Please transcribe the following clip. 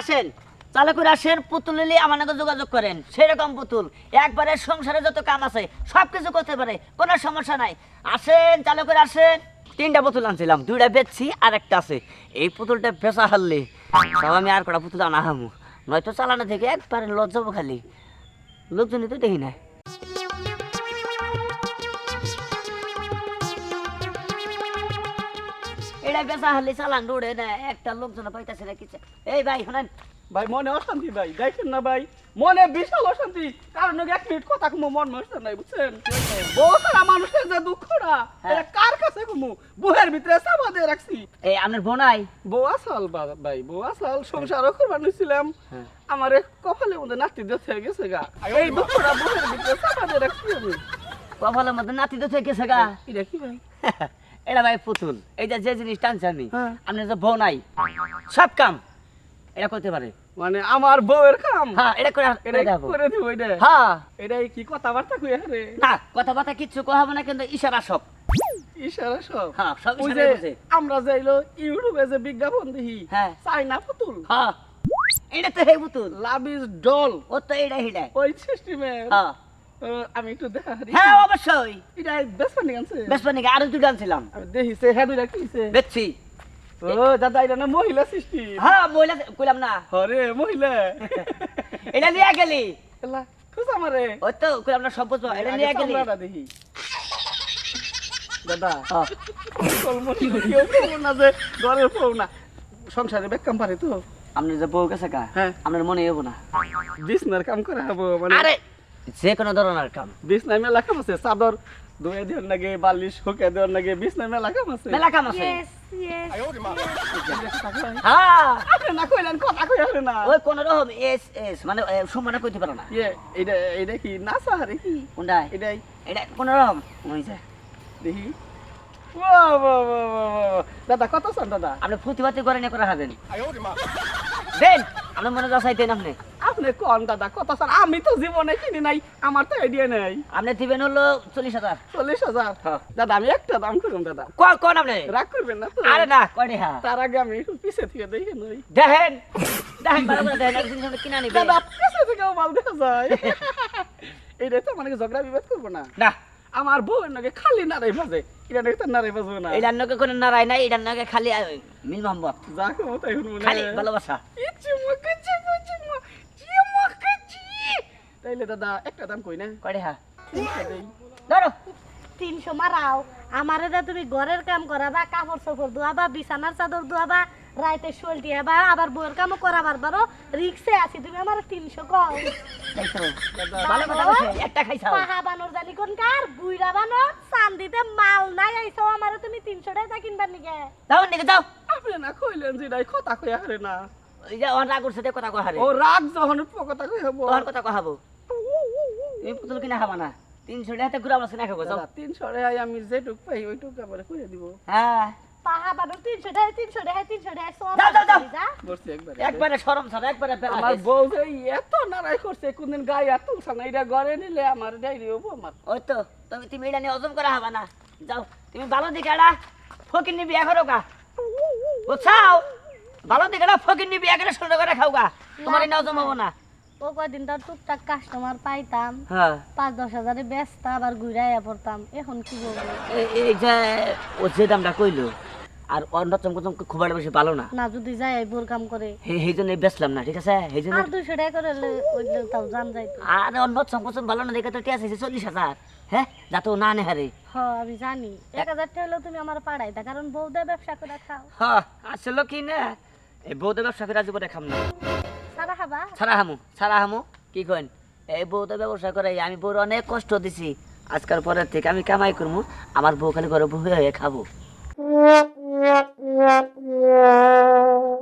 আসেন। তাহলে করে আসেন, পুতুল নিলে আমার যোগাযোগ করেন। সেরকম পুতুল। একবারে সংসারে যত কাম আছে সব কিছু করতে পারে, কোনো সমস্যা নাই। আসেন, চালু করে আসেন। তিনটা পুতুল আনছিলাম, দুইটা বেচছি আর একটা আছে। এই পুতুলটা বেচা হারলে, তাও আমি আর কটা পুতুল আনা হামু। নয়তো চালানো থেকে একবারে লজ্জাবো খালি। লোকজনই তো দেখি না। এটা বেচা হারলে চালান না একটা লোকজন পাইতেছে না কিছু। এই ভাই শোনেন। ভাই মনে অশান্তি ভাই দেখেন না ভাই। মনে বিশাল অশান্তি। কারণ এক মিনিট কথা কুমু মন নাই বুঝছেন? বউ সারা মানুষের যে দুঃখটা হ্যাঁ। এটা কার কাছে কুমু? বুহের ভিতরে চাপা দিয়ে রাখছি। এই আপনার বোনাই বউ আসাল ভাই বউ আসাল সংসারও করবার নিছিলাম। হ্যাঁ। আমার কপালের মধ্যে নাতি দেখতে গেছে গা। এই দুঃখটা বুহের ভিতরে চাপা দিয়ে রাখছি আমি। কপালের মধ্যে নাতি তো থেকে গা। এটা কি ভাই? এটা ভাই পুতুল। এইটা যে জিনিস টানছে আমি হ্যাঁ। আপনার যে বউ নাই সব কাম। এটা করতে পারে। মানে আমার বউয়ের কাম? হ্যাঁ এটা করে এটা করে করে দিব এটা? হ্যাঁ। এটাই কি কথাবার্তা কই রে না কথাবার্তা কিচ্ছু কো হবে না কিন্তু ইশারা সব। ইশারা সব? হ্যাঁ সব ইশারা বুঝে আমরা যাইলো ইউটিউবে যে বিজ্ঞাপন দেখি হ্যাঁ। চাইনা পুতুল। হ্যাঁ। এটা তো হে পুতুল। Love is doll. ও তো এইটা হিডা ওই সিস্টেমে হ্যাঁ। আমি একটু দেখা হ্যাঁ অবশ্যই। এটা বেশ পানি আনছে বেশ পানি আরও দুটো আনছিলাম দেখিছে হ্যাঁ দুইটা কিনছে বেচছি ও দাদা এটা না মহিলা সৃষ্টি। হ্যাঁ বইলা কইলাম না। হরে মহিলা। এটা নিয়ে গেলি। এলা খুশ আমারে। ওই তো কইলাম না সব বুঝব। এটা নিয়ে গেলি। দেখি। দাদা হ্যাঁ। না যে ঘরের পাবো না। সংসারে বেকাম পারে তো। আপনার যে বউ গেছে কা হ্যাঁ। আপনার মনে হব না। বিছনার কাম করে হব মানে আরে যে কোনো ধরনের কাম। বিছনায় মেলা কাম আছে চাদর ধুয়ে দেওয়ার লাগে বালিশ দেওয়ার লাগে বিছনায় মেলা কাম আছে। মেলা কাম আছে। Yes. হ্যাঁ। আপনি না কইলেন কথা কই না। ওই কোন রকম এস এস মানে কইতে পারো না। ইয়ে এটা এটা কি নাসা হারে কি? কোনটা এটাই এটা কোন রকম। ওই যে। দেখি। বাহ, বাহ, বাহ, বাহ, বাহ। দাদা কত চান দাদা? আপনি প্রতিবাদী করে নিয়ে করা হবেন দেন আপনার মনে যাচাই দেন আপনি। আপনি কোন দাদা কত চান আমি তো জীবনে কিনি নাই আমার তো আইডিয়া নাই। আপনি দিবেন হলো চল্লিশ হাজার। চল্লিশ হাজার? হ্যাঁ। দাদা আমি একটা দাম করুন দাদা। কোন কোন আপনি? রাগ করবেন না তো। আরে না হ্যাঁ। তার আগে আমি একটু পিছে থেকে দেখে নই। দেখেন দেখেন ভালো করে দেখেন এক জিনিস কিনা দাদা পিছে থেকেও মাল দেখা যায়। এইটাই তো মানে ঝগড়া বিবাদ করব না। না। আমার বউয়ের নাকি খালি নাড়াই বাজে। এটা নাকি তার নাড়াই বাজবে না। এটার নাকি কোনো নারাই নাই এটার নাকি খালি মিল মোহাম্মদ। যা কমো তাই শুনব না খালি ভালোবাসা। চিমকে চিমকে তাইলে দাদা একটা দাম কই না? কয়টা হ্যাঁ। ধরো। তিনশো মারাও। আমার এটা তুমি ঘরের কাম করাবা কাপড় চোপড় ধোয়াবা বিছানার চাদর ধোয়াবা রাইতে শোলটি হবা আবার বউয়ের কামও করাবার। পারো রিক্সে আছি তুমি আমার তিনশো কম এই তো, ভালো কথা বলছে একটা খাইছাও পাহা বানর জানি কোন কার বুইরা বানর চান্দিতে মাল নাই আইসো আমার তুমি তিনশো টাকা কিনবার নিকে যাও নিকে যাও। আপনি না কইলেন যে নাই কথা কই হারে না। ওই যে ওর রাগ উঠছে যে কথা কহারে ও রাগ যখন কথা কই হব। কথা কহাবো তুমি পুতুল কিনা খাবা না? তিনশো টাকাতে ঘুরা বসে না খাব যাও। তিনশো টাকায় আমি যেটুক পাই ওইটুক আবার করে দিব। হ্যাঁ। পাহা বানর তিনশো টাকা তিনশো টাকা তিনশো টাকা সব যাও, যাও, যাও। যা। একবার। একবারে সরম ছাড়া একবারে বেলা আমার বউ যে এত নারাই করছে কোনদিন গায়ে এত উঠছে না এটা ঘরে নিলে আমার ডাইরি হব আমার। ওই তো তুমি তুমি এটা নিয়ে হজম করা হবা না। যাও তুমি ভালো দিকে এটা ফকির নিবি করো গা। বুঝছাও? ভালো দিকে এটা ফকির নিবি বিয়া করে করে খাও গা। তোমার এটা হজম হব না। ও কয়দিন তার টুকটাক কাস্টমার পাইতাম। হ্যাঁ। পাঁচ দশ হাজারে বেচতাম আবার ঘুরাইয়া পড়তাম। এখন কি বলব? এই- যে ও যে দামটা কইলো আর অন্য চমকচম খুব একটা বেশি ভালো না। না যদি যায় বোর কাম করে। সেই জন্য বেচলাম না ঠিক আছে? সেই জন্য আর দুইশো টাকা করে তাও জান যাইতো আর অন্য চমকচম ভালো না দেখে তো টিয়া চাইছে চল্লিশ হাজার। হ্যাঁ যাতে ও না নে হারে হ আমি জানি। এক হাজার টাকা হলেও তুমি আমার পাড়াইতা কারণ বউদা ব্যবসা করে খাও। হ্যাঁ আসলে কি না? এই বৌদ্ধ ব্যবসা করে জীবনে খাম না। খাবা ছাড়া হামু ছাড়া হামু। কি কইন? এই বৌদ্ধ ব্যবসা করে আমি বউর অনেক কষ্ট দিছি। আজকাল পরের থেকে আমি কামাই করব আমার বউ খালি ঘরে বউ হয়ে খাব।